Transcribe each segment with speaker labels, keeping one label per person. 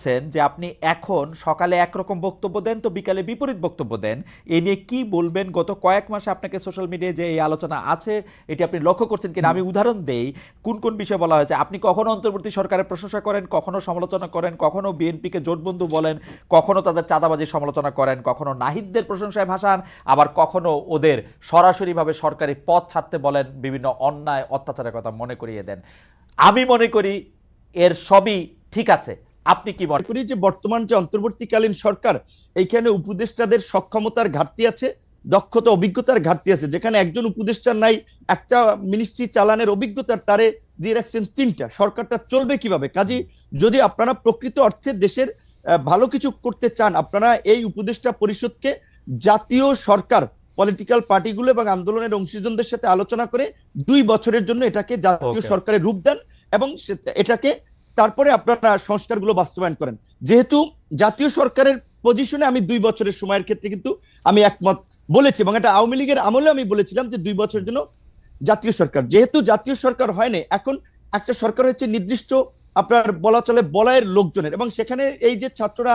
Speaker 1: বলছেন যে আপনি এখন সকালে একরকম বক্তব্য দেন, তো বিকালে বিপরীত বক্তব্য দেন। এ নিয়ে কি বলবেন? গত কয়েক মাসে আপনাকে সোশ্যাল মিডিয়ায় যে এই আলোচনা আছে, এটি আপনি লক্ষ্য করছেন কিনা? আমি উদাহরণ দেই, কোন কোন বিষয়ে বলা হয়েছে? আপনি কখনো অন্তর্বর্তী সরকারের প্রশংসা করেন, কখনো সমালোচনা করেন, কখনো বিএনপিকে জোটবন্ধু বলেন, কখনো তাদের চাঁদাবাজির সমালোচনা করেন, কখনো নাহিদদের প্রশংসায় ভাসান, আবার কখনো ওদের সরাসরিভাবে সরকারি পথ ছাড়তে বলেন, বিভিন্ন অন্যায় অত্যাচারের কথা মনে করিয়ে দেন। আমি মনে করি এর সবই ঠিক আছে। আপনি কি মনে
Speaker 2: করি যে বর্তমান যে অন্তর্বর্তীকালীন সরকার এইখানে উপদেষ্টাদের সক্ষমতার ঘাটতি আছে দক্ষতা অভিজ্ঞতার ঘাটতি আছে। যেখানে একজন উপদেষ্টার নাই একটা মিনিস্ট্রি চালানের অভিজ্ঞতার তারে দিয়ে রাখছেন তিনটা। সরকারটা চলবে কীভাবে? কাজী যদি আপনারা প্রকৃত অর্থে দেশের ভালো কিছু করতে চান আপনারা এই উপদেষ্টা পরিষদকে জাতীয় সরকার পলিটিক্যাল পার্টিগুলো এবং আন্দোলনের অংশীজনদের সাথে আলোচনা করে দুই বছরের জন্য এটাকে জাতীয় সরকারের রূপ দেন এবং এটাকে তারপরে আপনারা সংস্কারগুলো বাস্তবায়ন করেন। যেহেতু জাতীয় সরকারের পজিশনে আমি দুই বছরের সময়ের ক্ষেত্রে কিন্তু আমি একমত বলেছি এবং এটা আওয়ামী লীগের আমলে আমি বলেছিলাম যে দুই বছরের জন্য জাতীয় সরকার। যেহেতু জাতীয় সরকার হয় না এখন একটা সরকার হচ্ছে নির্দিষ্ট আপনার বলা চলে বলায়ের লোকজনের এবং সেখানে এই যে ছাত্ররা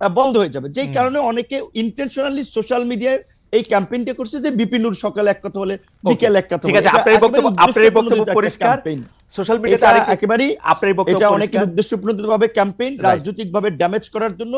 Speaker 2: বন্ধ হয়ে যাবে। যেই কারণে অনেকে ইন্টেনশনালি সোশ্যাল মিডিয়ায় এই ক্যাম্পেইনটা করছে যে বিপিনুর সকালে এক কথা বলে বিকেল এক কথা
Speaker 1: ঠিক আছে আপনার বক্তব্য আপনার বক্তব্য পরিষ্কার। সোশ্যাল মিডিয়াতে
Speaker 2: একেবারেই
Speaker 1: আপনার বক্তব্য
Speaker 2: এটা অনেক
Speaker 1: পরিষ্কার।
Speaker 2: উদ্দেশ্যপ্রণোদিত ভাবে ক্যাম্পেইন
Speaker 1: Right.
Speaker 2: রাজনৈতিক ভাবে ড্যামেজ করার জন্য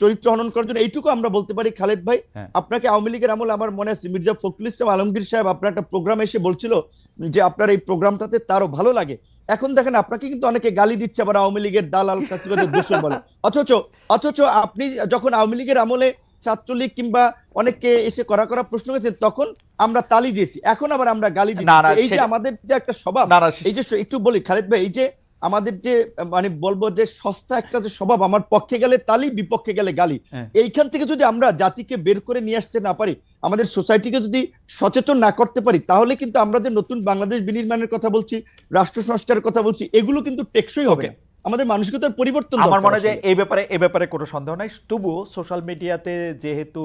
Speaker 2: চরিত্র হনন করার জন্য এইটুকু আমরা বলতে পারি খালেদ ভাই।
Speaker 1: হ্যাঁ।
Speaker 2: আপনাকে আওয়ামী লীগের আমল আমার মনে আছে মির্জা ফখরুল ইসলাম আলমগীর সাহেব আপনার একটা প্রোগ্রাম এসে বলছিল যে আপনার এই প্রোগ্রামটাতে তারও ভালো লাগে। এখন দেখেন আপনাকে কিন্তু অনেকে গালি দিচ্ছে আবার আওয়ামী লীগের দালাল কাছে দূষণ বলে। অথচ অথচ আপনি যখন আওয়ামী লীগের আমলে ছাত্রলীগ কিংবা অনেককে এসে করা করা প্রশ্ন করেছেন তখন আমরা তালি দিয়েছি। এখন আবার আমরা গালি
Speaker 1: দিই
Speaker 2: দিচ্ছি। এই যে আমাদের যে একটা স্বভাব এই যে একটু বলি খালেদ ভাই এই যে আমাদের যে মানে বলব যে সস্তা একটা যে স্বভাব আমার পক্ষে গেলে তালি বিপক্ষে গেলে গালি।
Speaker 1: হ্যাঁ।
Speaker 2: এইখান থেকে যদি আমরা জাতিকে বের করে নিয়ে আসতে না পারি আমাদের সোসাইটিকে যদি সচেতন না করতে পারি তাহলে কিন্তু আমরা যে নতুন বাংলাদেশ বিনির্মাণের কথা বলছি রাষ্ট্র সংস্কারের কথা বলছি এগুলো কিন্তু টেকসই হবে আমাদের মানসিকতার পরিবর্তন
Speaker 1: আমার মনে হয় এই ব্যাপারে এই ব্যাপারে কোনো সন্দেহ নাই। তবুও সোশ্যাল মিডিয়াতে যেহেতু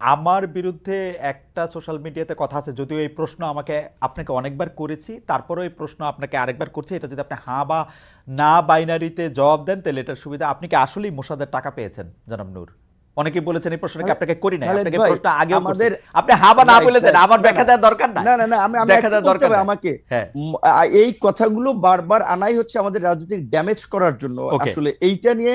Speaker 1: আমার বিরুদ্ধে একটা সোশ্যাল মিডিয়াতে কথা আছে যদিও এই প্রশ্ন আমাকে আপনাকে অনেকবার করেছি তারপরেও এই প্রশ্ন আপনাকে আরেকবার করছি এটা যদি আপনি হ্যাঁ বা না বাইনারিতে জবাব দেন তাহলে এটার সুবিধা। আপনি কি আসলেই মোসাদের টাকা পেয়েছেন জনাব নূর? অনেকেই বলেছেন এই প্রশ্নটাকে আপনাকে করি
Speaker 2: খালেদ
Speaker 1: আপনাকে প্রশ্ন আগেও
Speaker 2: আমাদের-
Speaker 1: আপনি হ্যাঁ বা না বলে দেন আমার
Speaker 2: না,
Speaker 1: ব্যাখ্যা দেওয়ার দরকার নাই।
Speaker 2: না না না আমি একটা
Speaker 1: দেওয়ার দরকার
Speaker 2: আমাকে।
Speaker 1: হ্যাঁ।
Speaker 2: এই কথাগুলো বারবার আনাই হচ্ছে আমাদের রাজনৈতিক ড্যামেজ করার জন্য আসলে এইটা নিয়ে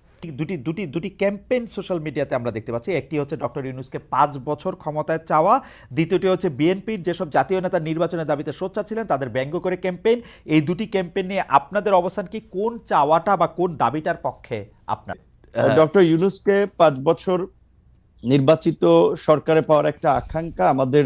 Speaker 1: দুটি দুটি দুটি ক্যাম্পেইন সোশ্যাল মিডিয়াতে আমরা দেখতে পাচ্ছি। একটি হচ্ছে ডক্টর ইউনুসকে পাঁচ বছর ক্ষমতায় চাওয়া। দ্বিতীয়টি হচ্ছে বিএনপির যেসব জাতীয় নেতা নির্বাচনের দাবিতে সোচ্চার ছিলেন, তাদের ব্যঙ্গ করে ক্যাম্পেইন। এই দুটি ক্যাম্পেইন নিয়ে আপনাদের অবস্থান কি? কোন চাওয়াটা বা কোন দাবিটার পক্ষে আপনার?
Speaker 2: ডক্টর ইউনুসকে পাঁচ বছর নির্বাচিত সরকারে পাওয়ার একটা আকাঙ্ক্ষা আমাদের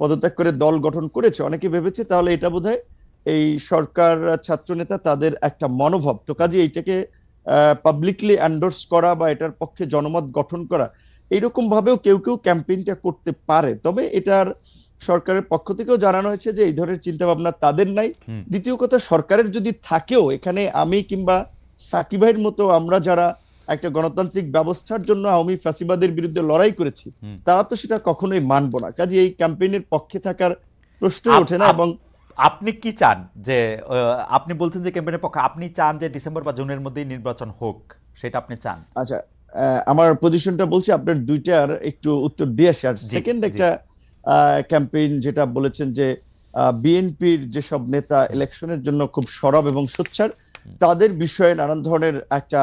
Speaker 2: পদত্যাগ করে দল গঠন করেছে অনেকে ভেবেছে তাহলে এটা বোধহয় এই সরকার ছাত্রনেতা তাদের একটা মনোভাব। তো কাজে এইটাকে পাবলিকলি অ্যান্ডোর্স করা বা এটার পক্ষে জনমত গঠন করা এইরকম ভাবেও কেউ কেউ ক্যাম্পেইনটা করতে পারে। তবে এটার সরকারের পক্ষ থেকেও জানানো হয়েছে যে এই ধরনের চিন্তা ভাবনা তাদের নাই। দ্বিতীয় কথা সরকারের যদি থাকেও এখানে আমি কিংবা সাকিব ভাইয়ের মতো আমরা যারা একটা গণতান্ত্রিক ব্যবস্থার জন্য আওয়ামী ফ্যাসিবাদের বিরুদ্ধে লড়াই করেছি তারা তো সেটা কখনোই মানবো না। কাজে এই ক্যাম্পেইনের পক্ষে থাকার
Speaker 1: প্রশ্ন
Speaker 2: ওঠে না এবং
Speaker 1: আপনি কি চান যে আপনি বলছেন যে ক্যাম্পেইনের পক্ষে আপনি চান যে ডিসেম্বর বা জুনের মধ্যেই নির্বাচন হোক সেটা আপনি চান?
Speaker 2: আচ্ছা আমার পজিশনটা বলছি আপনার দুইটার একটু উত্তর দিয়ে আসি। আর সেকেন্ড। একটা ক্যাম্পেইন যেটা বলেছেন যে বিএনপির যেসব নেতা ইলেকশনের জন্য খুব সরব এবং সোচ্চার তাদের বিষয়ে নানান ধরনের একটা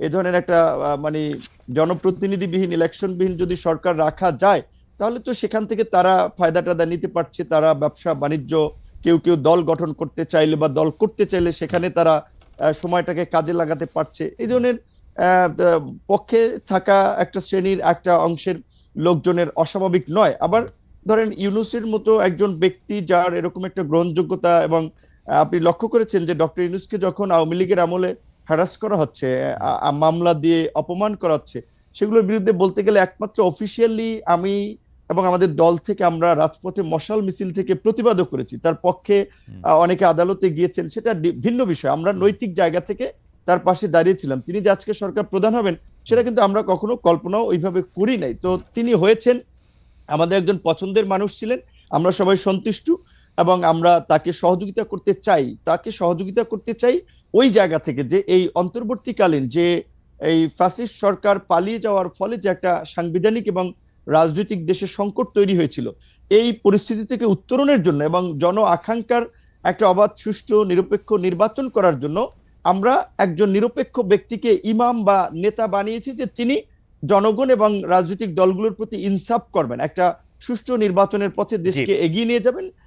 Speaker 2: এ ধরনের একটা মানে জনপ্রতিনিধিবিহীন, ইলেকশনবিহীন যদি সরকার রাখা যায়, তাহলে তো সেখান থেকে তারা ফায়দা টায়দা নিতে পারছে। তারা ব্যবসা, বাণিজ্য, কেউ কেউ দল গঠন করতে চাইলে বা দল করতে চাইলে সেখানে তারা সময়টাকে কাজে লাগাতে পারছে। এই ধরনের পক্ষে থাকা একটা শ্রেণির একটা অংশের লোকজনের অস্বাভাবিক নয়। আবার ধরেন ইউনুসের মতো একজন ব্যক্তি যার এরকম একটা গ্রহণযোগ্যতা এবং আপনি লক্ষ্য করেছেন যে ডক্টর ইউনুসকে যখন আওয়ামী লীগের আমলে হ্যারাস করা হচ্ছে মামলা দিয়ে অপমান করা হচ্ছে সেগুলোর বিরুদ্ধে বলতে গেলে একমাত্র অফিসিয়ালি আমি এবং আমাদের দল থেকে আমরা রাজপথে মশাল মিছিল থেকে প্রতিবাদও করেছি। তার পক্ষে অনেকে আদালতে গিয়েছেন সেটা ভিন্ন বিষয়। আমরা নৈতিক জায়গা থেকে তার পাশে দাঁড়িয়েছিলাম। তিনি যে আজকে সরকার প্রধান হবেন সেটা কিন্তু আমরা কখনো কল্পনাও ওইভাবে করি নাই। তো তিনি হয়েছেন আমাদের একজন পছন্দের মানুষ ছিলেন আমরা সবাই সন্তুষ্ট। এবং আমরা তাকে সহযোগিতা করতে চাই তাকে সহযোগিতা করতে চাই ওই জায়গা থেকে যে এই অন্তর্বর্তীকালীন যে এই ফ্যাসিস্ট সরকার পালিয়ে যাওয়ার ফলে যে একটা সাংবিধানিক এবং রাজনৈতিক দেশে সংকট তৈরি হয়েছিল। এই পরিস্থিতি থেকে উত্তরণের জন্য এবং জন আকাঙ্ক্ষার একটা অবাধ সুষ্ঠু নিরপেক্ষ নির্বাচন করার জন্য আমরা একজন নিরপেক্ষ ব্যক্তিকে ইমাম বা নেতা বানিয়েছি যে তিনি জনগণ এবং রাজনৈতিক দলগুলোর প্রতি ইনসাফ করবেন। একটা সুষ্ঠু নির্বাচনের পথে দেশকে এগিয়ে নিয়ে যাবেন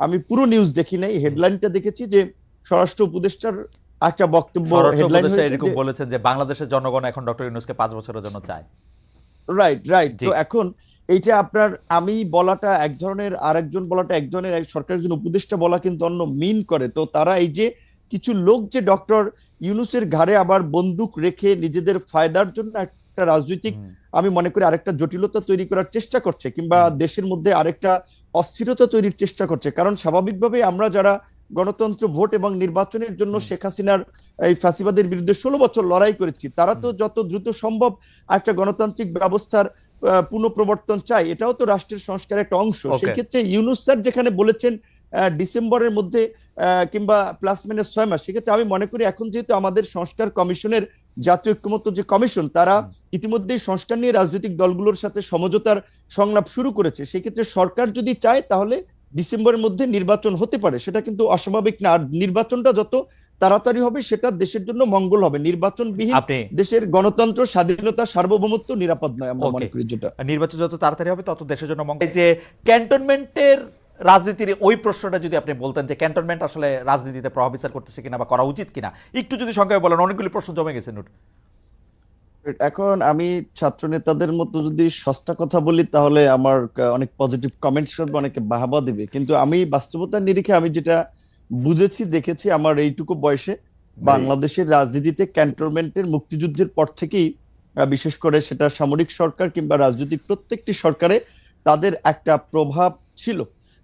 Speaker 2: আমি পুরো নিউজ দেখি নাই হেডলাইনটা দেখেছি যে স্বরাষ্ট্র উপদেষ্টার একটা বক্তব্য হেডলাইন
Speaker 1: এরকম বলেছেন যে বাংলাদেশের জনগণ এখন ডক্টর ইউনুসকে পাঁচ বছরের জন্য চায়।
Speaker 2: রাইট রাইট তো এখন এইটা আপনার আমি বলাটা এক ধরনের আরেকজন বলাটা এক ধরনের সরকারের একজন উপদেষ্টা বলা কিন্তু অন্য মিন করে। তো তারা এই যে কিছু লোক যে ডক্টর ইউনুসের ঘাড়ে আবার বন্দুক রেখে নিজেদের ফায়দার জন্য এক- আরেকটা রাজনৈতিক আমি মনে করি আরেকটা জটিলতা তৈরি করার চেষ্টা করছে কিংবা দেশের মধ্যে আরেকটা অস্থিরতা তৈরির চেষ্টা করছে। কারণ স্বাভাবিকভাবে আমরা যারা গণতন্ত্র ভোট এবং নির্বাচনের জন্য শেখ হাসিনার এই ফাঁসিবাদের বিরুদ্ধে ষোলো বছর লড়াই করেছি তারা তো যত দ্রুত সম্ভব একটা গণতান্ত্রিক ব্যবস্থার পুনঃপ্রবর্তন চাই এটাও তো রাষ্ট্রের সংস্কারের একটা অংশ। সেক্ষেত্রে ইউনুস স্যার যেখানে বলেছেন ডিসেম্বরের মধ্যে আহ, কিংবা প্লাস মাইনাস ছয় মাস সেক্ষেত্রে আমি মনে করি এখন যেহেতু আমাদের সংস্কার কমিশনের জাতীয় ঐক্যমত্য যে কমিশন তারা ইতিমধ্যেই সংস্কার নিয়ে রাজনৈতিক দলগুলোর সাথে সমঝোতার সংলাপ শুরু করেছে। সেক্ষেত্রে সরকার যদি চায় তাহলে ডিসেম্বরের মধ্যে নির্বাচন হতে পারে। সেটা কিন্তু অস্বাভাবিক না। আর নির্বাচনটা যত তাড়াতাড়ি হবে সেটা দেশের জন্য মঙ্গল হবে। নির্বাচনবিহীন
Speaker 1: আপনি
Speaker 2: দেশের গণতন্ত্র স্বাধীনতা সার্বভৌমত্ব নিরাপদ নয় আমরা মনে করি যেটা।
Speaker 1: নির্বাচন যত তাড়াতাড়ি হবে তত দেশের জন্য মঙ্গল। এই যে ক্যান্টনমেন্টের রাজনীতির ওই প্রশ্নটা যদি আপনি বলতেন যে ক্যান্টনমেন্ট আসলে রাজনীতিতে প্রভাব বিস্তার করতেছে কিনা বা করা উচিত কিনা একটু যদি সংখ্যায় বলেন অনেকগুলি প্রশ্ন জমে গেছে নোট।
Speaker 2: এখন আমি ছাত্র নেতাদের মতো যদি সস্তা কথা বলি তাহলে আমার অনেক পজিটিভ কমেন্টস করবে অনেকে বাহাবা দিবে। কিন্তু আমি বাস্তবতার নিরিখে আমি যেটা বুঝেছি দেখেছি আমার এইটুকু বয়সে বাংলাদেশের রাজনীতিতে ক্যান্টনমেন্টের মুক্তিযুদ্ধের পর থেকেই বিশেষ করে সেটা সামরিক সরকার কিংবা রাজনৈতিক প্রত্যেকটি সরকারে তাদের একটা প্রভাব ছিল।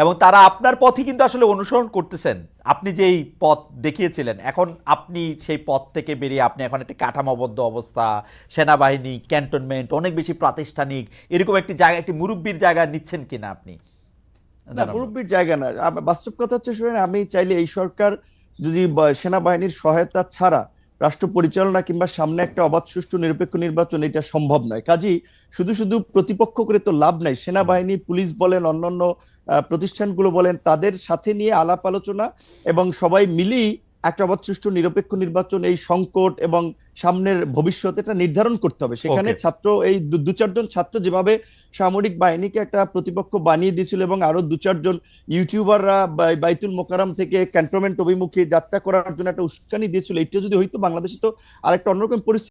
Speaker 1: এবং তারা আপনার পথই কিন্তু আসলে অনুসরণ করতেছেন। আপনি যেই পথ দেখিয়েছিলেন এখন আপনি সেই পথ থেকে বেরিয়ে আপনি এখন একটি কাঠামোবদ্ধ অবস্থা সেনাবাহিনী ক্যান্টনমেন্ট অনেক বেশি প্রাতিষ্ঠানিক এরকম একটি জায়গা একটি মুরব্বীর জায়গা নিচ্ছেন কিনা আপনি?
Speaker 2: না। মুরব্বীর জায়গা না বাস্তব কথা হচ্ছে শুনেন আমি চাইলে এই সরকার যদি সেনাবাহিনীর সহায়তা ছাড়া রাষ্ট্র পরিচালনা কিংবা সামনে একটা অবাধ, সুষ্ঠু, নিরপেক্ষ নির্বাচন, এটা সম্ভব নয়। কাজেই শুধু শুধু প্রতিপক্ষ করে তো লাভ নাই। সেনাবাহিনী, পুলিশ বলেন, অন্যান্য প্রতিষ্ঠানগুলো বলেন, তাদের সাথে নিয়ে আলাপ আলোচনা এবং সবাই মিলেই একটা সুষ্ঠু নিরপেক্ষ নির্বাচন এই সংকট এবং সামনের ভবিষ্যৎ এটা নির্ধারণ করতে হবে। সেখানে ছাত্র এই দু- চারজন ছাত্র যেভাবে সামরিক বাহিনীকে একটা প্রতিপক্ষ বানিয়ে দিয়েছিল এবং আরও দু চারজন ইউটিউবাররা বাইতুল মোকারাম থেকে ক্যান্টনমেন্ট অভিমুখে যাত্রা করার জন্য একটা উস্কানি দিয়েছিল এটা যদি হইতো বাংলাদেশে তো আরেকটা অন্যরকম পরিস্থিতি